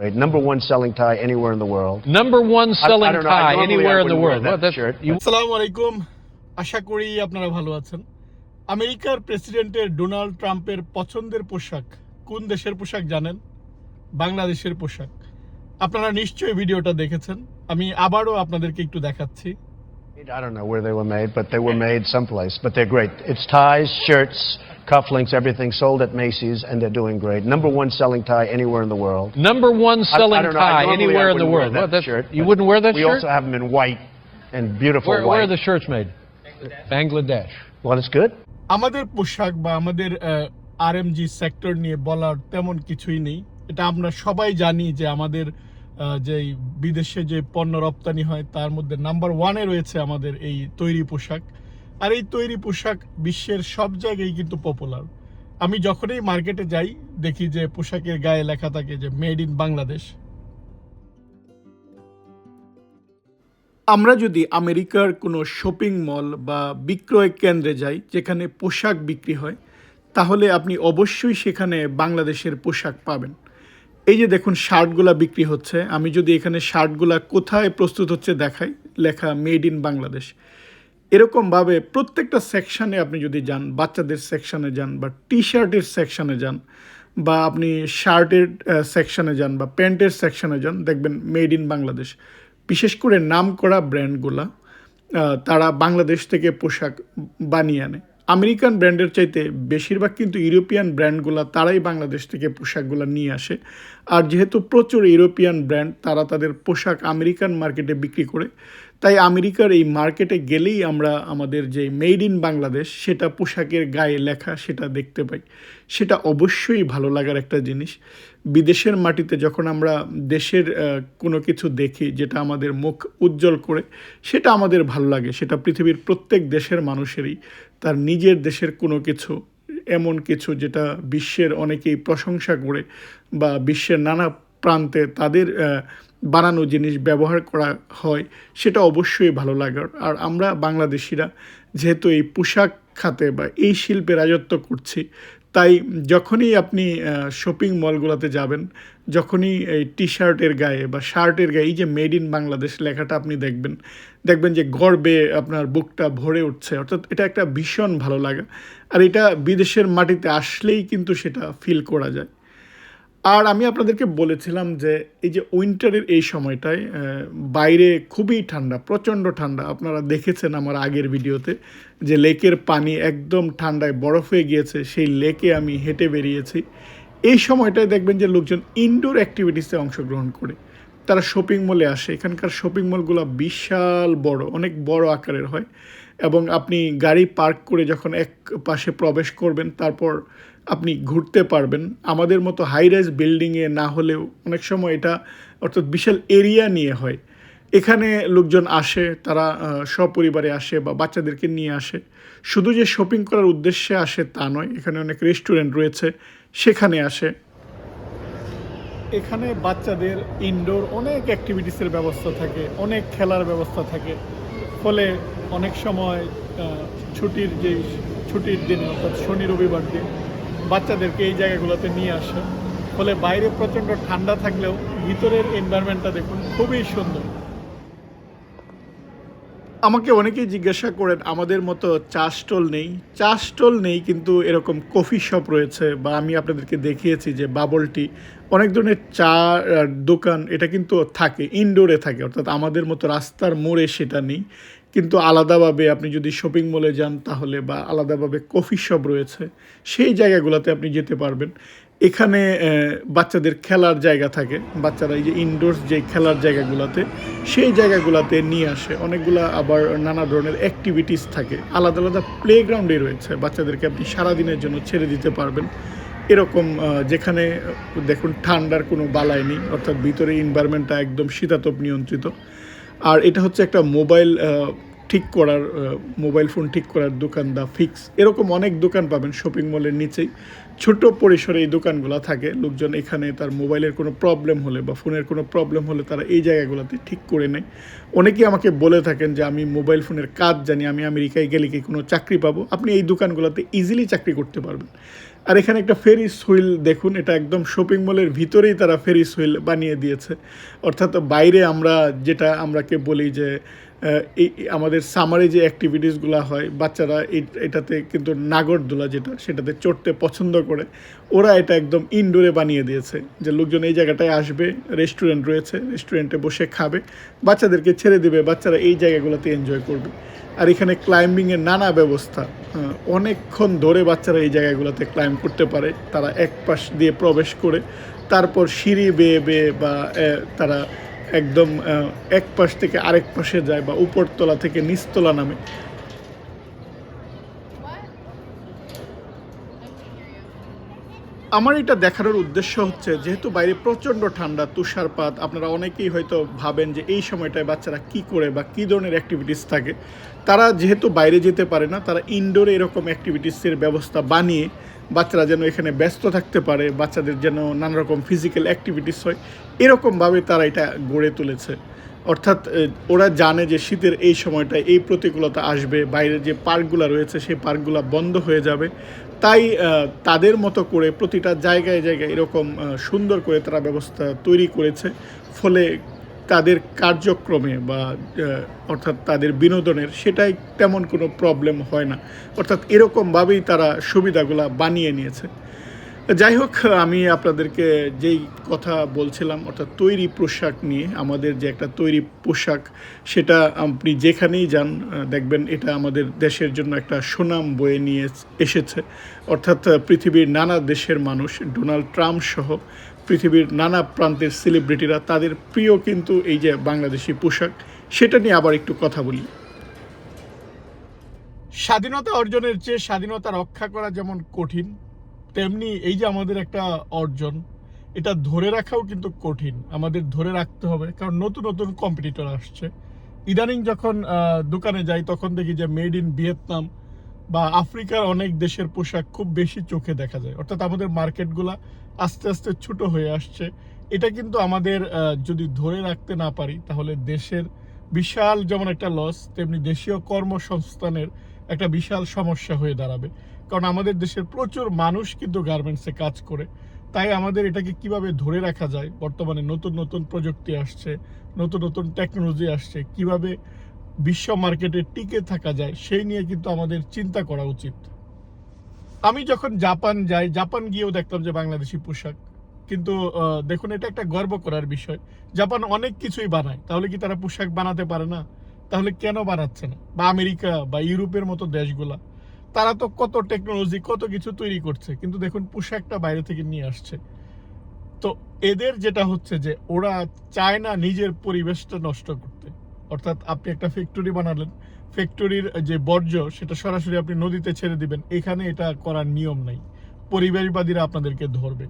Right, number one selling tie anywhere in the world. Number one I- I selling know, I tie normally anywhere in the world. that Well, shirt. you, আসসালামু আলাইকুম আশা করি আপনারা ভালো আছেন আমেরিকার প্রেসিডেন্টের Donald ট্রাম্পের পছন্দের পোশাক কোন দেশের পোশাক জানেন বাংলাদেশের পোশাক আপনারা নিশ্চয়ই ভিডিওটা দেখেছেন আমি আবারও আপনাদেরকে একটু দেখাচ্ছি I don't know where they were made, but they were made someplace. But they're great. It's ties, shirts, cufflinks, everything sold at Macy's, and they're doing great. Number one selling tie anywhere in the world. number one I- I selling don't know, I tie normally I anywhere in the wouldn't wear world. that Well, that's, shirt, you but wouldn't wear that We shirt? also have them in white and beautiful where, white. where are the shirts made? Bangladesh. well, it's good. আমাদের পোশাক বা আমাদের আর জি sector নিয়ে বলার তেমন কিছুই নেই এটা আমরা সবাই জানি যে আমাদের আহ, যে বিদেশে যে পণ্য রপ্তানি হয় তার মধ্যে নাম্বার ওয়ানে রয়েছে আমাদের এই তৈরি পোশাক আর এই তৈরি পোশাক বিশ্বের সব জায়গায় কিন্তু পপুলার আমি যখনই মার্কেটে যাই, দেখি যে পোশাকের গায়ে লেখা থাকে যে মেড ইন বাংলাদেশ। আমরা যদি আমেরিকার কোনো শপিং মল বা বিক্রয় কেন্দ্রে যাই, যেখানে পোশাক বিক্রি হয়, তাহলে আপনি অবশ্যই সেখানে বাংলাদেশের পোশাক পাবেন। এই যে দেখুন, শার্টগুলা বিক্রি হচ্ছে। আমি যদি এখানে শার্টগুলা কোথায় প্রস্তুত হচ্ছে দেখাই, লেখা মেড ইন বাংলাদেশ। এরকমভাবে প্রত্যেকটা সেকশানে আপনি যদি যান, বাচ্চাদের সেকশানে যান বা টি শার্টের সেকশানে যান বা আপনি শার্টের সেকশানে যান বা প্যান্টের সেকশানে যান, দেখবেন মেড ইন বাংলাদেশ। বিশেষ করে নাম করা ব্র্যান্ডগুলা তারা বাংলাদেশ থেকে পোশাক বানিয়ে আনে। আমেরিকান ব্র্যান্ডের চাইতে বেশিরভাগ কিন্তু ইউরোপিয়ান ব্র্যান্ডগুলা তারাই বাংলাদেশ থেকে পোশাকগুলো নিয়ে আসে। আর যেহেতু প্রচুর ইউরোপিয়ান ব্র্যান্ড তারা তাদের পোশাক আমেরিকান মার্কেটে বিক্রি করে তাই আমেরিকার এই মার্কেটে গেলেই আমরা আমাদের যে মেড ইন বাংলাদেশ, সেটা পোশাকের গায়ে লেখা, সেটা দেখতে পাই। সেটা অবশ্যই ভালো লাগার একটা জিনিস। বিদেশের মাটিতে যখন আমরা দেশের কোনো কিছু দেখি যেটা আমাদের মুখ উজ্জ্বল করে, সেটা আমাদের ভালো লাগে। সেটা পৃথিবীর প্রত্যেক দেশের মানুষেরই। তার নিজের দেশের কোনো কিছু, এমন কিছু যেটা বিশ্বের অনেকেই প্রশংসা করে বা বিশ্বের নানা প্রান্তে তাদের বানানো জিনিস ব্যবহার করা হয়, সেটা অবশ্যই ভালো লাগার আর আমরা বাংলাদেশিরা যেহেতু এই পোশাক খাতে বা এই শিল্পে রাজত্ব করছি, তাই যখনই আপনি শপিং মলগুলোতে যাবেন, যখনই এই টি শার্টের গায়ে বা শার্টের গায়ে, এই যে মেড ইন বাংলাদেশ লেখাটা আপনি দেখবেন দেখবেন যে গর্বে আপনার বুকটা ভরে উঠছে। অর্থাৎ এটা একটা ভীষণ ভালো লাগা। আর এটা বিদেশের মাটিতে আসলেই কিন্তু সেটা ফিল করা যায়। আর আমি আপনাদেরকে বলেছিলাম যে এই যে উইন্টারের এই সময়টায় বাইরে খুবই ঠান্ডা, প্রচণ্ড ঠান্ডা। আপনারা দেখেছেন আমার আগের ভিডিওতে যে লেকের পানি একদম ঠান্ডায় বরফ হয়ে গিয়েছে, সেই লেকে আমি হেঁটে বেরিয়েছি। এই সময়টায় দেখবেন যে লোকজন ইনডোর অ্যাক্টিভিটিসে অংশগ্রহণ করে। তারা শপিং মলে আসে। এখানকার শপিং মলগুলো বিশাল বড়, অনেক বড় আকারের হয়। এবং আপনি গাড়ি পার্ক করে যখন এক পাশে প্রবেশ করবেন, তারপর ঘুরতে পারবেন। আমাদের মতো হাই রাইজ বিল্ডিংয়ে না হলেও অনেক সময় এটা অর্থাৎ বিশাল এরিয়া নিয়ে হয়। এখানে লোকজন আসে, তারা সপরিবারে আসে বা বাচ্চাদেরকে নিয়ে আসে। শুধু যে শপিং করার উদ্দেশ্যে আসে তা নয়, এখানে অনেক রেস্টুরেন্ট রয়েছে, সেখানে আসে। এখানে বাচ্চাদের ইনডোর অনেক অ্যাক্টিভিটিসের ব্যবস্থা থাকে, অনেক খেলার ব্যবস্থা থাকে। ফলে অনেক সময় ছুটির যে, ছুটির দিন, অর্থাৎ শনি রবিবার দিন বাচ্চাদেরকে এই জায়গাগুলোতে নিয়ে আসে। ফলে বাইরে প্রচণ্ড ঠান্ডা থাকলেও ভিতরের এনভায়রনমেন্টটা দেখুন খুবই সুন্দর। আমাকে অনেকেই জিজ্ঞাসা করেন, আমাদের মতো চা স্টল নেই? চা স্টল নেই, কিন্তু এরকম কফি শপ রয়েছে বা আমি আপনাদেরকে দেখিয়েছি যে বাবল টি অনেক ধরনের চা দোকান, এটা কিন্তু থাকে ইনডোরে থাকে। অর্থাৎ আমাদের মতো রাস্তার মোড়ে সেটা নেই। কিন্তু আলাদাভাবে আপনি যদি শপিং মলে যান তাহলে বা আলাদাভাবে কফি শপ রয়েছে, সেই জায়গাগুলোতে আপনি যেতে পারবেন। এখানে বাচ্চাদের খেলার জায়গা থাকে। বাচ্চারা এই যে ইনডোরস যে খেলার জায়গাগুলোতে, সেই জায়গাগুলোতে নিয়ে আসে। অনেকগুলা আবার নানা ধরনের অ্যাক্টিভিটিস থাকে। আলাদা আলাদা প্লেগ্রাউন্ডে রয়েছে। বাচ্চাদেরকে আপনি সারাদিনের জন্য ছেড়ে দিতে পারবেন। এরকম যেখানে, দেখুন, ঠান্ডার কোনো বালাই নেই, অর্থাৎ ভিতরে এনভায়রনমেন্টটা একদম শীতাতপ নিয়ন্ত্রিত। আর এটা হচ্ছে একটা মোবাইল ঠিক করার মোবাইল ফোন ঠিক করার দোকান দা ফিক্স। এরকম অনেক দোকান পাবেন শপিং মলের নিচেই। ছোট পরিসরে এই দোকানগুলো থাকে, লোকজন এখানে তার মোবাইলের কোনো প্রবলেম হলে বা ফোনের কোনো প্রবলেম হলে তারা এই জায়গাগুলোতে ঠিক করে নেয়। অনেকেই আমাকে বলে থাকেন যে, আমি মোবাইল ফোনের কাজ জানি, আমি আমেরিকায় গেলে কি কোনো চাকরি পাবো? আপনি এই দোকানগুলোতে ইজিলি চাকরি করতে পারবেন। আর এখানে একটা ফেরিস হুইল দেখুন, এটা একদম শপিং মলের ভিতরেই তারা ফেরিস হুইল বানিয়ে দিয়েছে। অর্থাৎ বাইরে আমরা যেটা আমরাকে বলি যে আমাদের সামারে যে অ্যাক্টিভিটিসগুলো হয়, বাচ্চারা এই- এটাতে কিন্তু নাগরদোলা যেটা, সেটাতে চড়তে পছন্দ করে। ওরা এটা একদম ইনডোরে বানিয়ে দিয়েছে, যে লোকজন এই জায়গাটায় আসবে রেস্টুরেন্ট রয়েছে রেস্টুরেন্টে বসে খাবে, বাচ্চাদেরকে ছেড়ে দেবে, বাচ্চারা এই জায়গাগুলোতে এনজয় করবে। আর এখানে ক্লাইম্বিংয়ের নানা ব্যবস্থা অনেকক্ষণ ধরে বাচ্চারা এই জায়গাগুলোতে ক্লাইম্ব করতে পারে, তারা এক পাশ দিয়ে প্রবেশ করে, তারপর সিঁড়ি বেয়ে বেয়ে বা তারা একদম এক পাশ থেকে আরেক পাশে যায় বা উপরতলা থেকে নিচতলা নামে। আমার এটা দেখানোর উদ্দেশ্য হচ্ছে, যেহেতু বাইরে প্রচণ্ড ঠান্ডা, তুষারপাত, আপনারা অনেকেই হয়তো ভাবেন যে এই সময়টায় বাচ্চারা কি করে বা কী ধরনের অ্যাক্টিভিটিস থাকে। তারা যেহেতু বাইরে যেতে পারে না, তারা ইনডোরে এরকম অ্যাক্টিভিটিসের ব্যবস্থা বানিয়ে বাচ্চারা যেন এখানে ব্যস্ত থাকতে পারে, বাচ্চাদের যেন নানা রকম ফিজিক্যাল অ্যাক্টিভিটিস হয়, এরকমভাবে তারা এটা গড়ে তুলেছে। অর্থাৎ ওরা জানে যে শীতের এই সময়টায় এই প্রতিকূলতা আসবে, বাইরে যে পার্কগুলো রয়েছে সেই পার্কগুলো বন্ধ হয়ে যাবে। তাই তাদের মতো করে প্রতিটা জায়গায় জায়গায় এরকম সুন্দর করে তারা ব্যবস্থা তৈরি করেছে। ফলে তাদের কার্যক্রমে বা অর্থাৎ তাদের বিনোদনের সেটাই তেমন কোনো প্রবলেম হয় না। অর্থাৎ এরকমভাবেই তারা সুবিধাগুলা বানিয়ে নিয়েছে। যাই হোক, আমি আপনাদেরকে যেই কথা বলছিলাম, অর্থাৎ তৈরি পোশাক নিয়ে, আমাদের যে একটা তৈরি পোশাক, সেটা আপনি যেখানেই যান দেখবেন এটা আমাদের দেশের জন্য একটা সুনাম বয়ে নিয়ে এসেছে। অর্থাৎ পৃথিবীর নানা দেশের মানুষ, ডোনাল্ড ট্রাম্প সহ পৃথিবীর নানা প্রান্তের সেলিব্রিটিরা তাদের প্রিয় কিন্তু এই যে বাংলাদেশি পোশাক, সেটা নিয়ে আবার একটু কথা বলি। স্বাধীনতা অর্জনের চেয়ে স্বাধীনতা রক্ষা করা যেমন কঠিন, তেমনি এই যে আমাদের একটা অর্জন, এটা ধরে রাখাও কিন্তু কঠিন। আমাদের ধরে রাখতে হবে, কারণ নতুন নতুন কম্পিটিটর আসছে। ইদানিং যখন দোকানে যাই, তখন দেখি যে মেড ইন ভিয়েতনাম বা আফ্রিকার অনেক দেশের পোশাক খুব বেশি চোখে দেখা যায়। অর্থাৎ আমাদের মার্কেটগুলা আস্তে আস্তে ছোট হয়ে আসছে। এটা কিন্তু আমাদের যদি ধরে রাখতে না পারি, তাহলে দেশের বিশাল যেমন একটা লস তেমনি দেশীয় কর্মসংস্থানের একটা বিশাল সমস্যা হয়ে দাঁড়াবে। কারণ আমাদের দেশের প্রচুর মানুষ কিন্তু গার্মেন্টসে কাজ করে। তাই আমাদের এটাকে কীভাবে ধরে রাখা যায়? বর্তমানে নতুন নতুন প্রযুক্তি আসছে, নতুন নতুন টেকনোলজি আসছে, কীভাবে বিশ্ব মার্কেটে টিকে থাকা যায়, সেই নিয়ে কিন্তু আমাদের চিন্তা করা উচিত। আমি যখন জাপান যাই, জাপান গিয়েও দেখতাম যে বাংলাদেশি পোশাক। কিন্তু দেখুন, এটা একটা গর্ব করার বিষয়। জাপান অনেক কিছুই বানায়। তাহলে কি তারা পোশাক বানাতে পারে না? তাহলে কেন বানাচ্ছে না? বা আমেরিকা বা ইউরোপের মতো দেশগুলা। তারা তো কত টেকনোলজি কত কিছু তৈরি করছে। কিন্তু দেখুন, পোশাকটা বাইরে থেকে নিয়ে আসছে। তো এদের যেটা হচ্ছে যে, ওরা চায় না নিজের পরিবেশটা নষ্ট করতে। অর্থাৎ আপনি একটা ফ্যাক্টরি বানালেন। ফ্যাক্টরির যে বর্জ্য, সেটা সরাসরি আপনি নদীতে ছেড়ে দিবেন। এখানে এটা করার নিয়ম নাই। পরিবেশবাদীরা আপনাদেরকে ধরবে।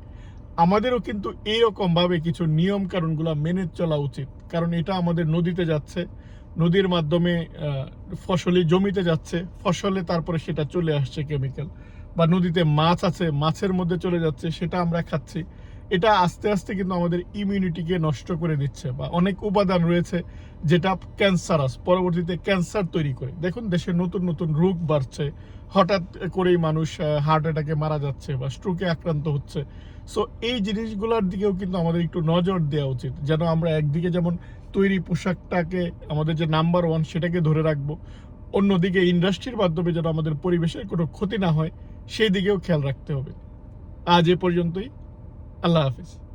আমাদেরও কিন্তু এইরকম ভাবে কিছু নিয়ম কারণগুলো মেনে চলা উচিত। কারণ এটা আমাদের নদীতে যাচ্ছে। নদীর মাধ্যমে ফসলি জমিতে যাচ্ছে। ফসলে তারপরে সেটা চলে আসছে কেমিক্যাল বা নদীতে মাছ আছে, মাছের মধ্যে চলে যাচ্ছে, সেটা আমরা খাচ্ছি। এটা আস্তে আস্তে কিন্তু আমাদের ইমিউনিটিকে নষ্ট করে দিচ্ছে বা অনেক উপাদান রয়েছে। যেটা ক্যান্সারাস পরবর্তীতে ক্যান্সার তৈরি করে। দেখুন, দেশে নতুন নতুন রোগ বাড়ছে। হঠাৎ করেই মানুষ হার্ট অ্যাটাকে মারা যাচ্ছে বা স্ট্রোকে আক্রান্ত হচ্ছে। সো এই জিনিসগুলোর দিকেও কিন্তু আমাদের একটু নজর দেওয়া উচিত। যেন আমরা একদিকে যেমন তৈরি পোশাকটাকে, আমাদের যে নাম্বার ওয়ান সেটাকে ধরে রাখব, অন্যদিকে ইন্ডাস্ট্রির মাধ্যমে যেন আমাদের পরিবেশের কোনো ক্ষতি না হয়, সেই দিকেও খেয়াল রাখতে হবে। আজ এ পর্যন্তই। আল্লাহ হাফিজ।